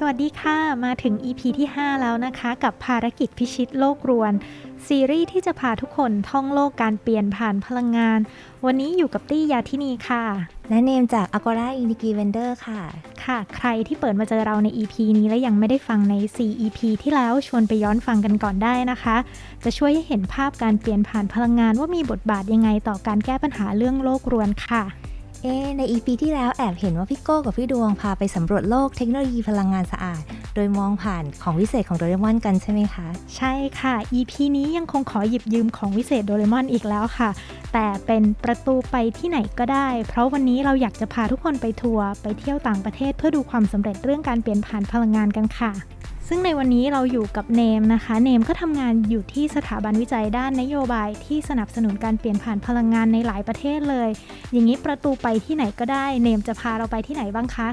สวัสดีค่ะ มาถึง EP ที่ 5 แล้วนะคะ กับภารกิจพิชิตโลกรวน ซีรีส์ที่จะพาทุกคนท่องโลกการเปลี่ยนผ่านพลังงาน วันนี้อยู่กับตี้ยาทินีค่ะ และเนมจาก Agora i n d i g i Vendor ค่ะ ค่ะ ใครที่เปิดมาเจอเราใน EP นี้และยังไม่ได้ฟังใน 4 EP ที่แล้วชวนไปย้อนฟังกันก่อนได้นะคะ จะช่วยให้เห็นภาพการเปลี่ยนผ่านพลังงานว่ามีบทบาทยังไงต่อการแก้ปัญหาเรื่องโลกรวนค่ะ เอ๊ใน EP ที่แล้วแอบเห็นว่าพี่โก้กับพี่ดวงพาไปสำรวจโลกเทคโนโลยีพลังงานสะอาด โดยมองผ่านของวิเศษของโดเรมอนกันใช่ไหมคะ ใช่ค่ะ EP นี้ยังคงขอหยิบยืมของวิเศษโดเรมอนอีกแล้วค่ะ แต่เป็นประตูไปที่ไหนก็ได้ เพราะวันนี้เราอยากจะพาทุกคนไปทัวร์ไปเที่ยวต่างประเทศเพื่อดูความสำเร็จเรื่องการเปลี่ยนผ่านพลังงานกันค่ะ ซึ่งในวันนี้เราอยู่กับเนมนะคะ เนมก็ทำงานอยู่ที่สถาบันวิจัยด้านนโยบายที่สนับสนุนการเปลี่ยนผ่านพลังงานในหลายประเทศเลย อย่างนี้ประตูไปที่ไหนก็ได้ เนมจะพาเราไปที่ไหนบ้างคะ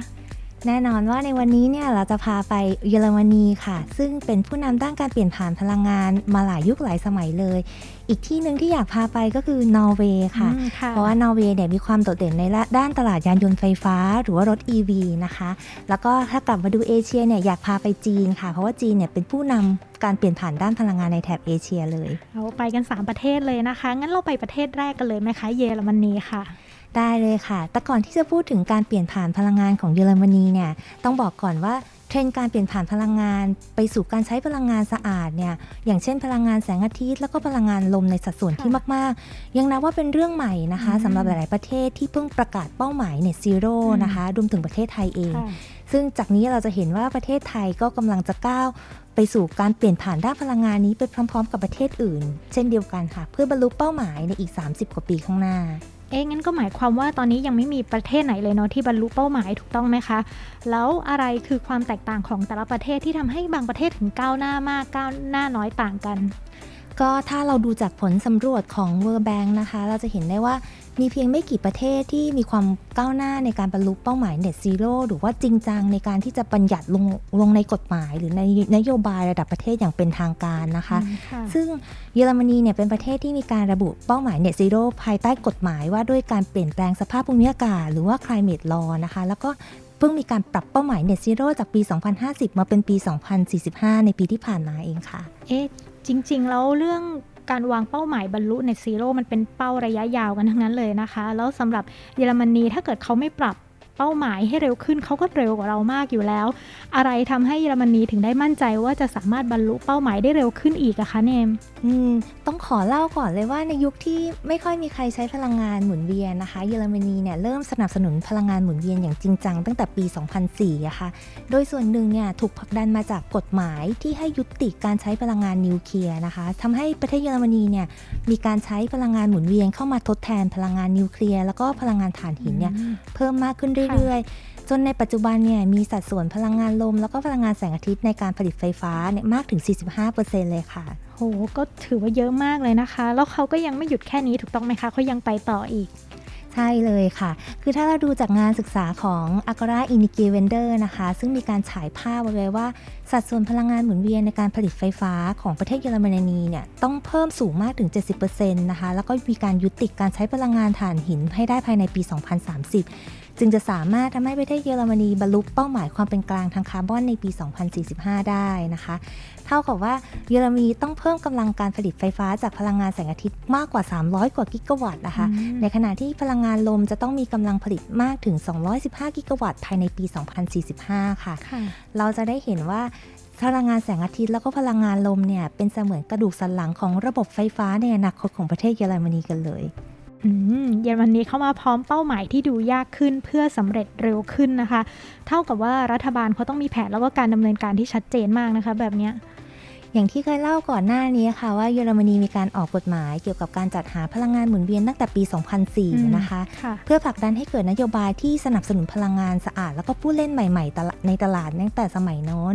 แน่นอนว่าในวันนี้เนี่ยเราจะพาไปเยอรมนีค่ะ ซึ่งเป็นผู้นำด้านการเปลี่ยนผ่านพลังงานมาหลายยุคหลายสมัยเลย อีกที่หนึ่งที่อยากพาไปก็คือนอร์เวย์ค่ะอืมค่ะ เพราะว่านอร์เวย์เนี่ยมีความโดดเด่นในด้านตลาดยานยนต์ไฟฟ้า หรือว่ารถ EV นะคะ แล้วก็ถ้ากลับมาดูเอเชียเนี่ยอยากพาไปจีนค่ะ เพราะว่าจีนเนี่ยเป็นผู้นำการเปลี่ยนผ่านด้านพลังงานในแถบเอเชียเลยเราไปกัน 3 ประเทศเลยนะคะ งั้นเราไปประเทศแรกกันเลยไหมคะ เยอรมนีค่ะ ได้เลยค่ะ แต่ก่อนที่จะพูดถึงการเปลี่ยนผ่านพลังงานของเยอรมนีเนี่ย ต้องบอกก่อนว่าเทรนด์การเปลี่ยนผ่านพลังงาน ไปสู่การใช้พลังงานสะอาดเนี่ย อย่างเช่นพลังงานแสงอาทิตย์ แล้วก็พลังงานลมในสัดส่วนที่มาก ๆ ยังนับว่าเป็นเรื่องใหม่นะคะอืมสำหรับหลาย ๆ ประเทศที่เพิ่งประกาศเป้าหมาย Net Zero อืมนะคะ รวมถึงประเทศไทยเองค่ะซึ่งจากนี้เราจะเห็นว่าประเทศไทยก็กำลังจะก้าวไปสู่การเปลี่ยนผ่านด้านพลังงานนี้ไปพร้อม ๆ กับประเทศอื่น เช่นเดียวกันค่ะ เพื่อบรรลุเป้าหมายในอีก 30 กว่าปีข้างหน้า เอ๊ะงั้นก็หมายความว่าตอนนี้ยังไม่มีประเทศไหนเลยเนาะที่บรรลุเป้าหมายถูกต้องไหมคะ แล้วอะไรคือความแตกต่างของแต่ละประเทศที่ทำให้บางประเทศถึงก้าวหน้ามากก้าวหน้าน้อยต่างกัน ก็ถ้าเราดูจากผลสำรวจของ World Bank นะคะ เราจะเห็นได้ว่ามีเพียงไม่กี่ประเทศที่มีความก้าวหน้าในการบรรลุเป้าหมาย Net Zero หรือว่าจริงจังในการที่จะบัญญัติลงลงในกฎหมาย หรือในนโยบายระดับประเทศอย่างเป็นทางการนะคะค่ะซึ่งเยอรมนีเนี่ยเป็นประเทศที่มีการระบุเป้าหมาย Net Zero ภายใต้กฎหมายว่าด้วยการเปลี่ยนแปลงสภาพภูมิอากาศ หรือว่า Climate Law นะคะ แล้วก็เพิ่งมีการปรับเป้าหมาย Net Zero จากปี 2050 มาเป็นปี 2045 ในปีที่ผ่านมาเองค่ะ เอ๊ะ จริง ๆ แล้วเรื่องการวางเป้าหมายบรรลุในซีโร่มันเป็นเป้าระยะยาวกันทั้งนั้นเลยนะคะ แล้วสำหรับเยอรมนีถ้าเกิดเขาไม่ปรับเป้าหมายให้เร็วขึ้นเขาก็เร็วกว่าเรามากอยู่แล้ว อะไรทำให้เยอรมนีถึงได้มั่นใจว่าจะสามารถบรรลุเป้าหมายได้เร็วขึ้นอีกอะคะเนม อืมต้องขอเล่าก่อนเลยว่าในยุคที่ไม่ค่อยมีใครใช้พลังงานหมุนเวียนนะคะ เยอรมนีเนี่ยเริ่มสนับสนุนพลังงานหมุนเวียนอย่างจริงจังตั้งแต่ปี 2004อะค่ะโดยส่วนหนึ่งเนี่ยถูกผลักดันมาจากกฎหมายที่ให้ยุติการใช้พลังงานนิวเคลียร์นะคะทำให้ประเทศเยอรมนีเนี่ยมีการใช้พลังงานหมุนเวียนเข้ามาทดแทนพลังงานนิวเคลียร์แล้วก็พลังงานถ่านหินเนี่ยเพิ่มมากขึ้นเรื่อยๆ จนในปัจจุบันเนี่ยมีสัดส่วนพลังงานลม แล้วก็พลังงานแสงอาทิตย์ในการผลิตไฟฟ้าเนี่ยมากถึง 45%เลยค่ะโหก็ถือว่าเยอะมากเลยนะคะ แล้วเขาก็ยังไม่หยุดแค่นี้ถูกต้องไหมคะเขายังไปต่ออีกใช่เลยค่ะ คือถ้าเราดูจากงานศึกษาของ Agora i n d i g i Vendor นะคะ ซึ่งมีการฉายภาพไว้ว่า สัดส่วนพลังงานหมุนเวียนในการผลิตไฟฟ้าของประเทศเยอรมนีเนี่ยต้องเพิ่มสูงมากถึง 70%นะคะ แล้วก็มีการยุติการใช้พลังงานถ่านหินให้ได้ภายในปี 2030 จึงจะสามารถทำให้ประเทศเยอรมนีบรรลุเป้าหมายความเป็นกลางทางคาร์บอนในปี 2045 ได้นะคะ เท่ากับว่าเยอรมนีต้องเพิ่มกำลังการผลิตไฟฟ้าจากพลังงานแสงอาทิตย์มากกว่า 300 กว่ากิกะวัตต์นะคะอืมในขณะที่พลังงานลมจะต้องมีกำลังผลิตมากถึง 215 กิกะวัตต์ภายในปี 2045 ค่ะค่ะเราจะได้เห็นว่าพลังงานแสงอาทิตย์แล้วก็พลังงานลมเนี่ยเป็นเสมือนกระดูกสันหลังของระบบไฟฟ้าในอนาคตของประเทศเยอรมนีกันเลยอืม เยอรมนีเข้ามาพร้อมเป้าหมายที่ดูยากขึ้นเพื่อสำเร็จเร็วขึ้นนะคะ เท่ากับว่ารัฐบาลเขาต้องมีแผนแล้วก็การดำเนินการที่ชัดเจนมากนะคะ แบบเนี้ย อย่างที่เคยเล่าก่อนหน้านี้ค่ะว่าเยอรมนีมีการออกกฎหมายเกี่ยวกับการจัดหาพลังงานหมุนเวียนตั้งแต่ปีอืม2004 นะคะค่ะเพื่อผลักดันให้เกิดนโยบายที่สนับสนุนพลังงานสะอาด แล้วก็ผู้เล่นใหม่ๆตลาดในตลาดตั้งแต่สมัยโน้น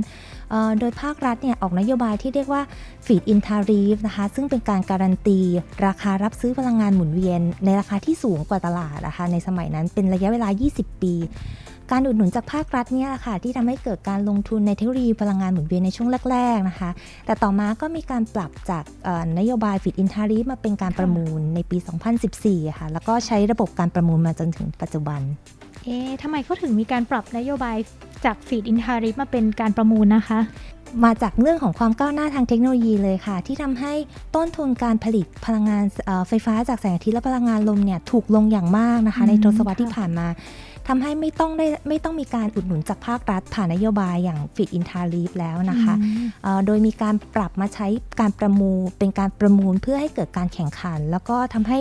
เอ่อโดยภาครัฐเนี่ยออกนโยบายที่เรียกว่า Feed in Tariff นะคะ ซึ่งเป็นการการันตี ราคารับซื้อพลังงานหมุนเวียน ในราคาที่สูงกว่าตลาดนะคะในสมัยนั้นเป็นระยะเวลา 20 ปี การอุดหนุนจากภาครัฐเนี่ยแหละค่ะที่ทำให้เกิดการลงทุนในเทคโนโลยีพลังงานหมุนเวียนในช่วงแรกๆนะคะ แต่ต่อมาก็มีการปรับจากเอ่อนโยบาย Feed in Tariff มาเป็นการประมูลในปี 2014อะค่ะ แล้วก็ใช้ระบบการประมูลมาจนถึงปัจจุบัน เอ๊ะทำไมเขาถึงมีการปรับนโยบายจากฟีดอินทาริฟมาเป็นการประมูลนะคะมาจากเรื่องของความก้าวหน้าทางเทคโนโลยีเลยค่ะ ที่ทำให้ต้นทุนการผลิตพลังงานเอ่อไฟฟ้าจากแสงอาทิตย์และพลังงานลมเนี่ยถูกลงอย่างมากนะคะอืมในทศวรรษค่ะที่ผ่านมา ทำให้ไม่ต้องได้ไม่ต้องมีการอุดหนุนจากภาครัฐผ่านนโยบายอย่างฟิตอินทารีฟแล้วนะคะอืมเอ่อโดยมีการปรับมาใช้การประมูลเป็นการประมูลเพื่อให้เกิดการแข่งขัน แล้วก็ทำให้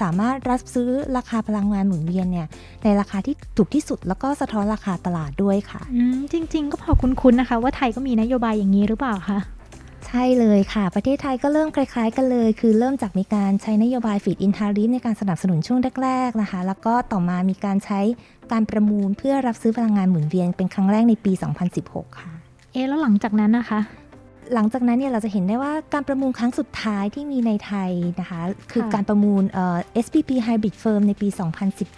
สามารถรับซื้อราคาพลังงานหมุนเวียนเนี่ยในราคาที่ถูกที่สุดแล้วก็สะท้อนราคาตลาดด้วยค่ะอืมจริง ๆ ก็พอคุ้นๆนะคะ ว่าไทยก็มีนโยบายอย่างนี้หรือเปล่าคะ ใช่เลยค่ะ ประเทศไทยก็เริ่มคล้ายๆ กันเลย คือเริ่มจากมีการใช้นโยบายฟีดอินทาริฟในการสนับสนุนช่วงแรกๆนะคะ แล้วก็ต่อมามีการใช้การประมูลเพื่อรับซื้อพลังงานหมุนเวียนเป็นครั้งแรกในปี 2016 ค่ะ เอ๊ะแล้วหลังจากนั้นนะคะ หลังจากนั้นเนี่ยเราจะเห็นได้ว่าการประมูลครั้งสุดท้ายที่มีในไทยนะคะ คือค่ะการประมูลเอ่อ SPP Hybrid Firm ในปี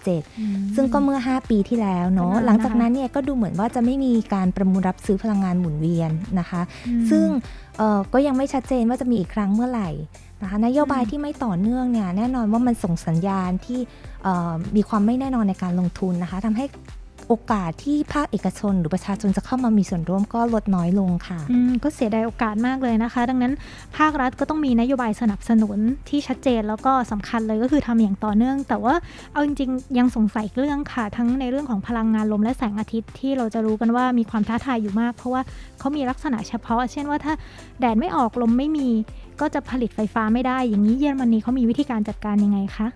2017 ซึ่งก็เมื่อ 5 ปีที่แล้วเนาะก็นานนะคะหลังจากนั้นเนี่ยก็ดูเหมือนว่าจะไม่มีการประมูลรับซื้อพลังงานหมุนเวียนนะคะอืมซึ่งเอ่อ ก็ยังไม่ชัดเจนว่าจะมีอีกครั้งเมื่อไหร่นะคะนโยบายอืมที่ไม่ต่อเนื่องเนี่ยแน่นอนว่ามันส่งสัญญาณที่เอ่อมีความไม่แน่นอนในการลงทุนนะคะทำให้ โอกาสที่ภาคเอกชน หรือประชาชนจะเข้ามามีส่วนร่วมก็ลดน้อยลงค่ะอืมก็เสียดายโอกาสมากเลยนะคะ ดังนั้นภาครัฐก็ต้องมีนโยบายสนับสนุนที่ชัดเจนแล้วก็สำคัญเลยก็คือทำอย่างต่อเนื่อง แต่ว่าเอาจริงๆ ยังสงสัยเรื่องค่ะ ทั้งในเรื่องของพลังงานลมและแสงอาทิตย์ที่เราจะรู้กันว่ามีความท้าทายอยู่มาก เพราะว่าเขามีลักษณะเฉพาะ เช่นว่าถ้าแดดไม่ออกลมไม่มีก็จะผลิตไฟฟ้าไม่ได้ อย่างนี้เยอรมนีเขามีวิธีการจัดการยังไงคะ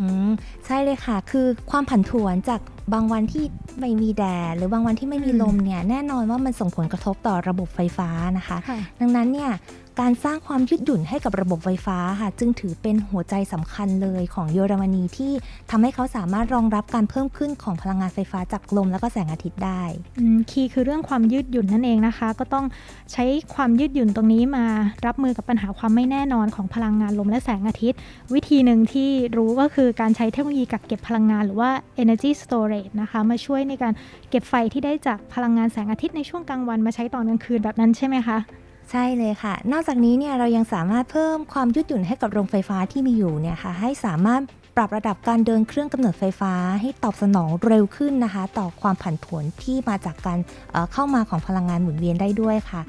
อืมใช่เลยค่ะ คือความผันผวนจากบางวันที่ไม่มีแดดหรือบางวันที่ไม่มีอืมลมเนี่ยแน่นอนว่ามันส่งผลกระทบต่อระบบไฟฟ้านะคะ ค่ะ ดังนั้นเนี่ย การสร้างความยืดหยุ่นให้กับระบบไฟฟ้าค่ะจึงถือเป็นหัวใจสำคัญเลยของเยอรมนีที่ทำให้เขาสามารถรองรับการเพิ่มขึ้นของพลังงานไฟฟ้าจากลมแล้วก็แสงอาทิตย์ได้คีย์คือเรื่องความยืดหยุ่นนั่นเองนะคะ ก็ต้องใช้ความยืดหยุ่นตรงนี้มารับมือกับปัญหาความไม่แน่นอนของพลังงานลมและแสงอาทิตย์ วิธีหนึ่งที่รู้ก็คือการใช้เทคโนโลยีกักเก็บพลังงานหรือว่า energy storage นะคะมาช่วยในการเก็บไฟที่ได้จากพลังงานแสงอาทิตย์ในช่วงกลางวันมาใช้ตอนกลางคืนแบบนั้นใช่ไหมคะ ใช่เลยค่ะ นอกจากนี้เนี่ยเรายังสามารถเพิ่มความยืดหยุ่นให้กับโรงไฟฟ้าที่มีอยู่เนี่ยค่ะให้สามารถ ปรับระดับการเดินเครื่องกำเนิดไฟฟ้าให้ตอบสนองเร็วขึ้นนะคะ ต่อความผันผวนที่มาจากการเอ่อเข้ามาของพลังงานหมุนเวียนได้ด้วยค่ะ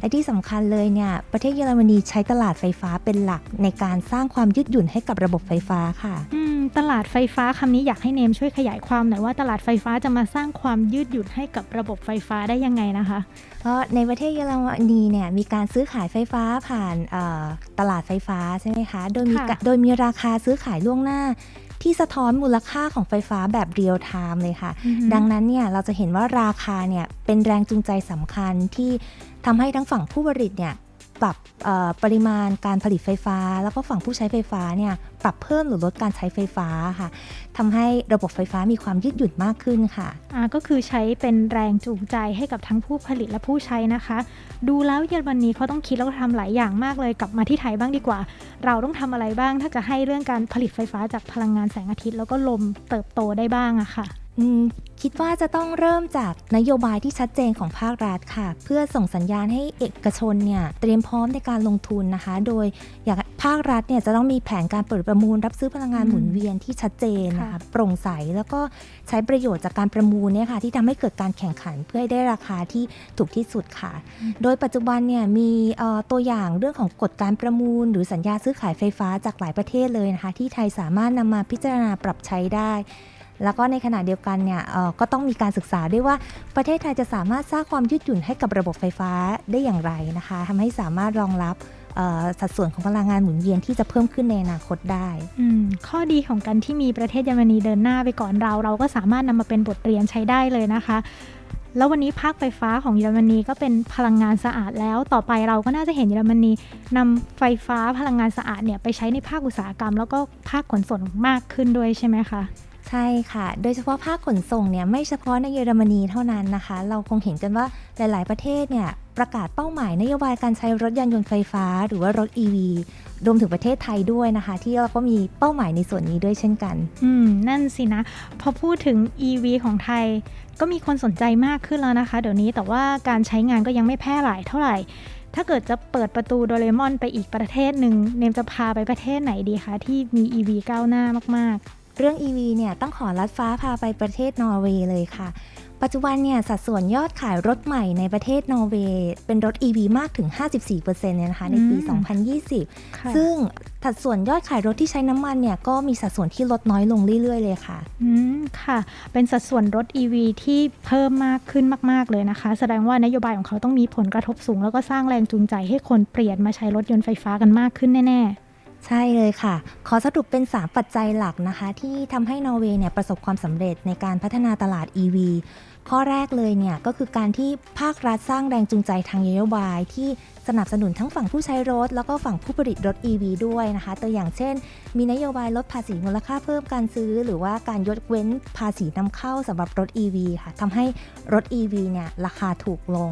และที่สำคัญเลยเนี่ยประเทศเยอรมนีใช้ตลาดไฟฟ้าเป็นหลักในการสร้างความยืดหยุ่นให้กับระบบไฟฟ้าค่ะ อืมตลาดไฟฟ้าคำนี้อยากให้เนมช่วยขยายความหน่อยว่าตลาดไฟฟ้าจะมาสร้างความยืดหยุ่นให้กับระบบไฟฟ้าได้ยังไงนะคะ เพราะในประเทศเยอรมนีเนี่ยมีการซื้อขายไฟฟ้าผ่านเอ่อตลาดไฟฟ้าใช่ไหมคะ โดยมีค่ะ กะโดยมีราคาซื้อขายล่วงหน้าที่สะท้อนมูลค่าของไฟฟ้าแบบเรียลไทม์เลยค่ะอือฮึดังนั้นเนี่ยเราจะเห็นว่าราคาเนี่ยเป็นแรงจูงใจสำคัญที่ทำให้ทั้งฝั่งผู้ผลิตเนี่ย ปรับปริมาณการผลิตไฟฟ้า แล้วก็ฝั่งผู้ใช้ไฟฟ้าเนี่ยปรับเพิ่มหรือลดการใช้ไฟฟ้าค่ะทำให้ระบบไฟฟ้ามีความยืดหยุ่นมากขึ้นค่ะอ่าก็คือใช้เป็นแรงจูงใจให้กับทั้งผู้ผลิตและผู้ใช้นะคะ ดูแล้วเยอรมนีเขาต้องคิดแล้วก็ทำหลายอย่างมากเลยกลับมาที่ไทยบ้างดีกว่า เราต้องทำอะไรบ้างถ้าจะให้เรื่องการผลิตไฟฟ้าจากพลังงานแสงอาทิตย์ แล้วก็ลมเติบโตได้บ้างอะค่ะ คิดว่าจะต้องเริ่มจากนโยบายที่ชัดเจนของภาครัฐค่ะ เพื่อส่งสัญญาณให้เอกชนเนี่ยเตรียมพร้อมในการลงทุนนะคะ โดยอยากภาครัฐเนี่ยจะต้องมีแผนการเปิดประมูล รับซื้อพลังงานอืมหมุนเวียนที่ชัดเจนนะคะค่ะโปร่งใสแล้วก็ใช้ประโยชน์จากการประมูลเนี่ยค่ะที่ทำให้เกิดการแข่งขันเพื่อให้ได้ราคาที่ถูกที่สุดค่ะ โดยปัจจุบันเนี่ยมีเอ่อตัวอย่างเรื่องของกฎการประมูล หรือสัญญาซื้อขายไฟฟ้าจากหลายประเทศเลยนะคะที่ไทยสามารถนำมาพิจารณาปรับใช้ได้ แล้วก็ในขณะเดียวกันเนี่ยก็ต้องมีการศึกษาด้วยว่าประเทศไทยจะสามารถสร้างความยืดหยุ่นให้กับระบบไฟฟ้าได้อย่างไรนะคะทำให้สามารถรองรับสัดส่วนของพลังงานหมุนเวียนที่จะเพิ่มขึ้นในอนาคตได้ ข้อดีของการที่มีประเทศเยอรมนีเดินหน้าไปก่อนเรา เราก็สามารถนำมาเป็นบทเรียนใช้ได้เลยนะคะ แล้ววันนี้ภาคไฟฟ้าของเยอรมนีก็เป็นพลังงานสะอาดแล้ว ต่อไปเราก็น่าจะเห็นเยอรมนีนำไฟฟ้าพลังงานสะอาดเนี่ยไปใช้ในภาคอุตสาหกรรม แล้วก็ภาคขนส่งมากขึ้นด้วยใช่ไหมคะ ใช่ค่ะ โดยเฉพาะภาคขนส่งเนี่ยไม่เฉพาะในเยอรมนีเท่านั้นนะคะ เราคงเห็นกันว่าหลาย ๆ ประเทศเนี่ยประกาศเป้าหมายนโยบายการใช้รถยานยนต์ไฟฟ้า หรือว่ารถ EV รวมถึงประเทศไทยด้วยนะคะ ที่เราก็มีเป้าหมายในส่วนนี้ด้วยเช่นกัน อืม นั่นสินะ พอพูดถึง EV ของไทย ก็มีคนสนใจมากขึ้นแล้วนะคะ เดี๋ยวนี้แต่ว่าการใช้งานก็ยังไม่แพร่หลายเท่าไหร่ ถ้าเกิดจะเปิดประตูโดเรมอนไปอีกประเทศหนึ่งเนมจะพาไปประเทศไหนดีคะที่มี EV ก้าวหน้ามาก เรื่อง EV เนี่ยต้องขอลัดฟ้าพาไปประเทศนอร์เวย์เลยค่ะ ปัจจุบันเนี่ยสัดส่วนยอดขายรถใหม่ในประเทศนอร์เวย์เป็นรถ EV มากถึง 54%เนี่ยนะคะในปีอืม2020ค่ะซึ่งสัดส่วนยอดขายรถที่ใช้น้ำมันเนี่ยก็มีสัดส่วนที่ลดน้อยลงเรื่อย ๆ เลยค่ะ อืม ค่ะ เป็นสัดส่วนรถ EV ที่เพิ่มมากขึ้นมาก ๆ เลยนะคะ แสดงว่านโยบายของเขาต้องมีผลกระทบสูง แล้วก็สร้างแรงจูงใจให้คนเปลี่ยนมาใช้รถยนต์ไฟฟ้ากันมากขึ้นแน่ ใช่เลยค่ะ ขอสรุปเป็น 3 ปัจจัยหลักนะคะ ที่ทำให้นอร์เวย์เนี่ยประสบความสำเร็จในการพัฒนาตลาด EV ข้อแรกเลยเนี่ยก็คือการที่ภาครัฐสร้างแรงจูงใจทางนโยบาย ที่สนับสนุนทั้งฝั่งผู้ใช้รถ แล้วก็ฝั่งผู้ผลิตรถ EV ด้วยนะคะ ตัวอย่างเช่น มีนโยบายลดภาษีมูลค่าเพิ่มการซื้อ หรือว่าการยกเว้นภาษีนำเข้าสำหรับรถ EV ค่ะทำให้รถ EV เนี่ยราคาถูกลง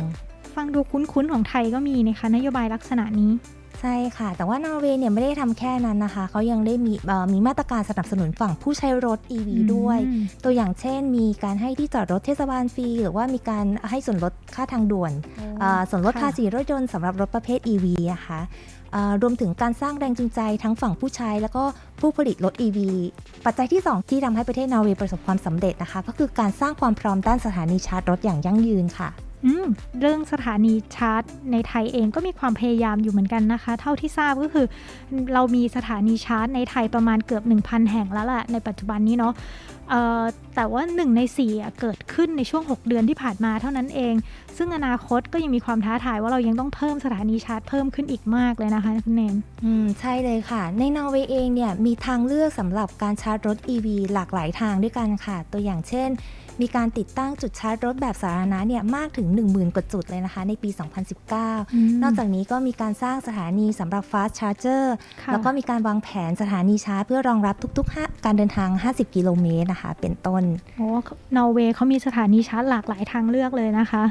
ฟังดูคุ้นๆของไทยก็มีนะคะนโยบายลักษณะนี้ ใช่ค่ะ แต่ว่านอร์เวย์เนี่ยไม่ได้ทำแค่นั้นนะคะ เขายังได้มีเอ่อมีมาตรการสนับสนุนฝั่งผู้ใช้รถ EV ด้วยอืมตัวอย่างเช่น มีการให้ที่จอดรถเทศบาลฟรี หรือว่ามีการให้ส่วนลดค่าทางด่วนเอ่อส่วนลดค่ะภาษีรถยนต์สำหรับรถประเภท EV นะคะเอ่อรวมถึงการสร้างแรงจูงใจทั้งฝั่งผู้ใช้ แล้วก็ผู้ผลิตรถ EV ปัจจัยที่ 2 ที่ทำให้ประเทศนอร์เวย์ประสบความสำเร็จนะคะ ก็คือการสร้างความพร้อมด้านสถานีชาร์จรถอย่างยั่งยืนค่ะอืม เรื่องสถานีชาร์จ ในไทยเองก็มีความพยายามอยู่เหมือนกันนะคะ เท่าที่ทราบก็คือ เรามีสถานีชาร์จในไทยประมาณเกือบ 1,000 แห่งแล้วแหละในปัจจุบันนี้เนาะ แต่ว่า 1 ใน4อะเกิดขึ้นในช่วง 6 เดือนที่ผ่านมาเท่านั้นเอง ซึ่งอนาคตก็ยังมีความท้าทายว่าเรายังต้องเพิ่มสถานีชาร์จเพิ่มขึ้นอีกมากเลยนะคะคุณเนมอืมใช่เลยค่ะ ในนอร์เวย์เองเนี่ยมีทางเลือกสำหรับการชาร์จรถ EV หลากหลายทางด้วยกันค่ะ ตัวอย่างเช่น มีการติดตั้งจุดชาร์จรถแบบสาธารณะเนี่ยมากถึง 10,000 กว่าจุดเลยนะคะ ในปี 2019 นอกจากนี้ก็มีการสร้างสถานีสำหรับ fast charger ค่ะแล้วก็มีการวางแผนสถานีชาร์จเพื่อรองรับทุกๆห้าการเดินทาง 50 กิโลเมตรนะคะ เป็นต้นโอ้นอร์เวย์เขามีสถานีชาร์จหลากหลายทางเลือกเลยนะคะ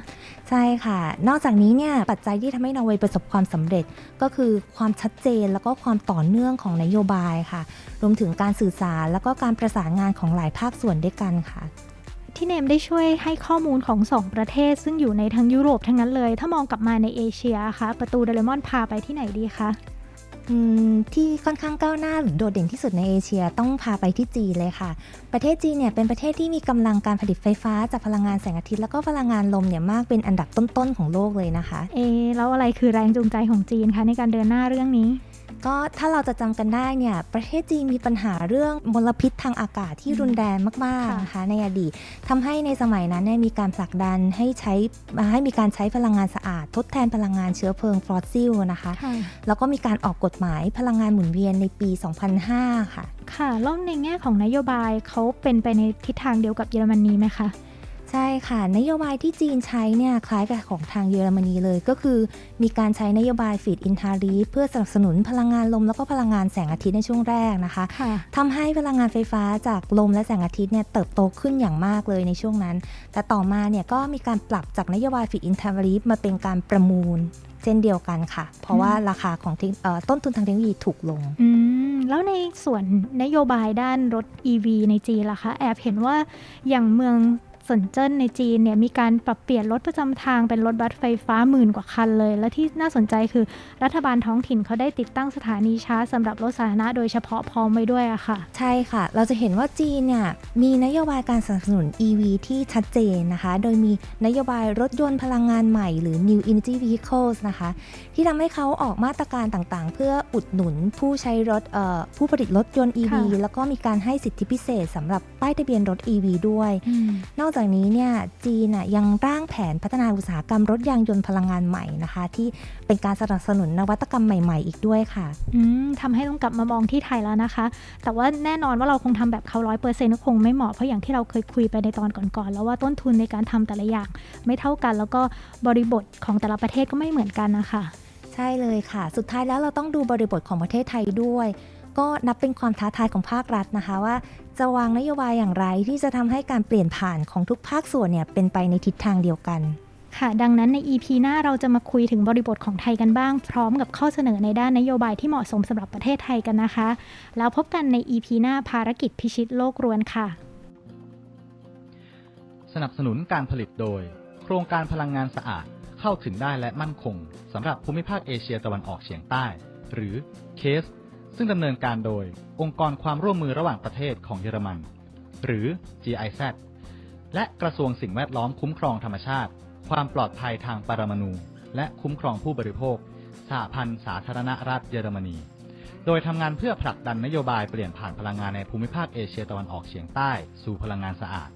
ใช่ค่ะ นอกจากนี้เนี่ยปัจจัยที่ทำให้นอร์เวย์ประสบความสำเร็จ ก็คือความชัดเจนแล้วก็ความต่อเนื่องของนโยบายค่ะ รวมถึงการสื่อสารแล้วก็การประสานงานของหลายภาคส่วนด้วยกันค่ะที่เนมได้ช่วยให้ข้อมูลของ 2 ประเทศ ซึ่งอยู่ในทั้งยุโรปทั้งนั้นเลย ถ้ามองกลับมาในเอเชียคะประตูเดลมอนพาไปที่ไหนดีคะอืม ที่ค่อนข้างก้าวหน้าหรือโดดเด่นที่สุดในเอเชียต้องพาไปที่จีนเลยค่ะ ประเทศจีนเนี่ยเป็นประเทศที่มีกำลังการผลิตไฟฟ้าจากพลังงานแสงอาทิตย์แล้วก็พลังงานลมเนี่ยมากเป็นอันดับต้นๆของโลกเลยนะคะ เอะแล้วอะไรคือแรงจูงใจของจีนคะในการเดินหน้าเรื่องนี้ ก็ถ้าเราจะจำกันได้เนี่ยประเทศจีนมีปัญหาเรื่องมลพิษทางอากาศที่รุนแรงมากค่ะๆนะคะในอดีตทำให้ในสมัยนั้นเนี่ยมีการผลักดันให้ใช้ให้มีการใช้พลังงานสะอาด ทดแทนพลังงานเชื้อเพลิงฟอสซิลนะคะค่ะแล้วก็มีการออกกฎหมายพลังงานหมุนเวียนในปี 2005 ค่ะ ค่ะแล้วในแง่ของนโยบายเขาเป็นไปในทิศทางเดียวกับเยอรมนีไหมคะ ใช่ค่ะ นโยบายที่จีนใช้เนี่ยคล้ายกับของทางเยอรมนีเลย ก็คือมีการใช้นโยบายฟีดอินทารีเพื่อสนับสนุนพลังงานลมแล้วก็พลังงานแสงอาทิตย์ในช่วงแรกนะคะค่ะทำให้พลังงานไฟฟ้าจากลมและแสงอาทิตย์เนี่ยเติบโตขึ้นอย่างมากเลยในช่วงนั้น แต่ต่อมาเนี่ยก็มีการปรับจากนโยบายฟีดอินทารีมาเป็นการประมูลเช่นเดียวกันค่ะ เพราะว่าราคาของเทคเอ่อต้นทุนทางเทคโนโลยีถูกลงอืมแล้วในส่วนนโยบายด้านรถ EV ในจีนล่ะคะ แอบเห็นว่าอย่างเมือง สนเจิ้นในจีนเนี่ยมีการปรับเปลี่ยนรถประจำทางเป็นรถบัสไฟฟ้าหมื่นกว่าคันเลย และที่น่าสนใจคือรัฐบาลท้องถิ่นเขาได้ติดตั้งสถานีชาร์จสำหรับรถสาธารณะโดยเฉพาะพร้อมไว้ด้วยอะค่ะ ใช่ค่ะ เราจะเห็นว่าจีนเนี่ยมีนโยบายการสนับสนุน EV ที่ชัดเจนนะคะ โดยมีนโยบายรถยนต์พลังงานใหม่หรือ New Energy Vehicles นะคะ ที่ทำให้เขาออกมาตรการต่างๆ เพื่ออุดหนุนผู้ใช้รถเอ่อผู้ผลิตรถยนต์ EV ค่ะแล้วก็มีการให้สิทธิพิเศษสำหรับป้ายทะเบียนรถ EV ด้วย นอกจากนี้เนี่ยจีนน่ะยังร่างแผนพัฒนาอุตสาหกรรมรถยางยนต์พลังงานใหม่นะคะ ที่เป็นการสนับสนุนนวัตกรรมใหม่ ๆ อีกด้วยค่ะอืมทำให้ต้องกลับมามองที่ไทยแล้วนะคะ แต่ว่าแน่นอนว่าเราคงทำแบบเขาร้อยเปอร์เซ็นต์ก็คงไม่เหมาะเพราะอย่างที่เราเคยคุยไปในตอนก่อนๆแล้วว่าต้นทุนในการทำแต่ละอย่างไม่เท่ากัน แล้วก็บริบทของแต่ละประเทศก็ไม่เหมือนกันนะคะ ใช่เลยค่ะ สุดท้ายแล้วเราต้องดูบริบทของประเทศไทยด้วย ก็นับเป็นความท้าทายของภาครัฐนะคะว่า จะวางนโยบายอย่างไรที่จะทำให้การเปลี่ยนผ่านของทุกภาคส่วนเนี่ยเป็นไปในทิศทางเดียวกันค่ะ ดังนั้นใน EP หน้าเราจะมาคุยถึงบริบทของไทยกันบ้าง พร้อมกับข้อเสนอในด้านนโยบายที่เหมาะสมสำหรับประเทศไทยกันนะคะ แล้วพบกันใน EP หน้าภารกิจพิชิตโลกรวนค่ะ สนับสนุนการผลิตโดย โครงการพลังงานสะอาดเข้าถึงได้และมั่นคงสำหรับภูมิภาคเอเชียตะวันออกเฉียงใต้ หรือ CASE ซึ่งดำเนินการโดยองค์กรความร่วมมือระหว่างประเทศของเยอรมัน หรือ GIZ และกระทรวงสิ่งแวดล้อมคุ้มครองธรรมชาติ ความปลอดภัยทางปรมาณูและคุ้มครองผู้บริโภคสหพันธ์สาธารณรัฐเยอรมนี โดยทำงานเพื่อผลักดันนโยบายเปลี่ยนผ่านพลังงานในภูมิภาคเอเชียตะวันออกเฉียงใต้สู่พลังงานสะอาด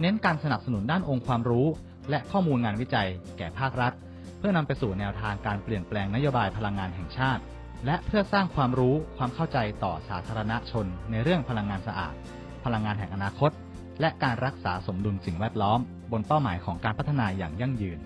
เน้นการสนับสนุนด้านองค์ความรู้ และข้อมูลงานวิจัย แก่ภาครัฐ เพื่อนำไปสู่แนวทางการเปลี่ยนแปลงนโยบายพลังงานแห่งชาติ และเพื่อสร้างความรู้ความเข้าใจต่อสาธารณชนในเรื่องพลังงานสะอาด พลังงานแห่งอนาคต และการรักษาสมดุลสิ่งแวดล้อม บนเป้าหมายของการพัฒนาอย่างยั่งยืน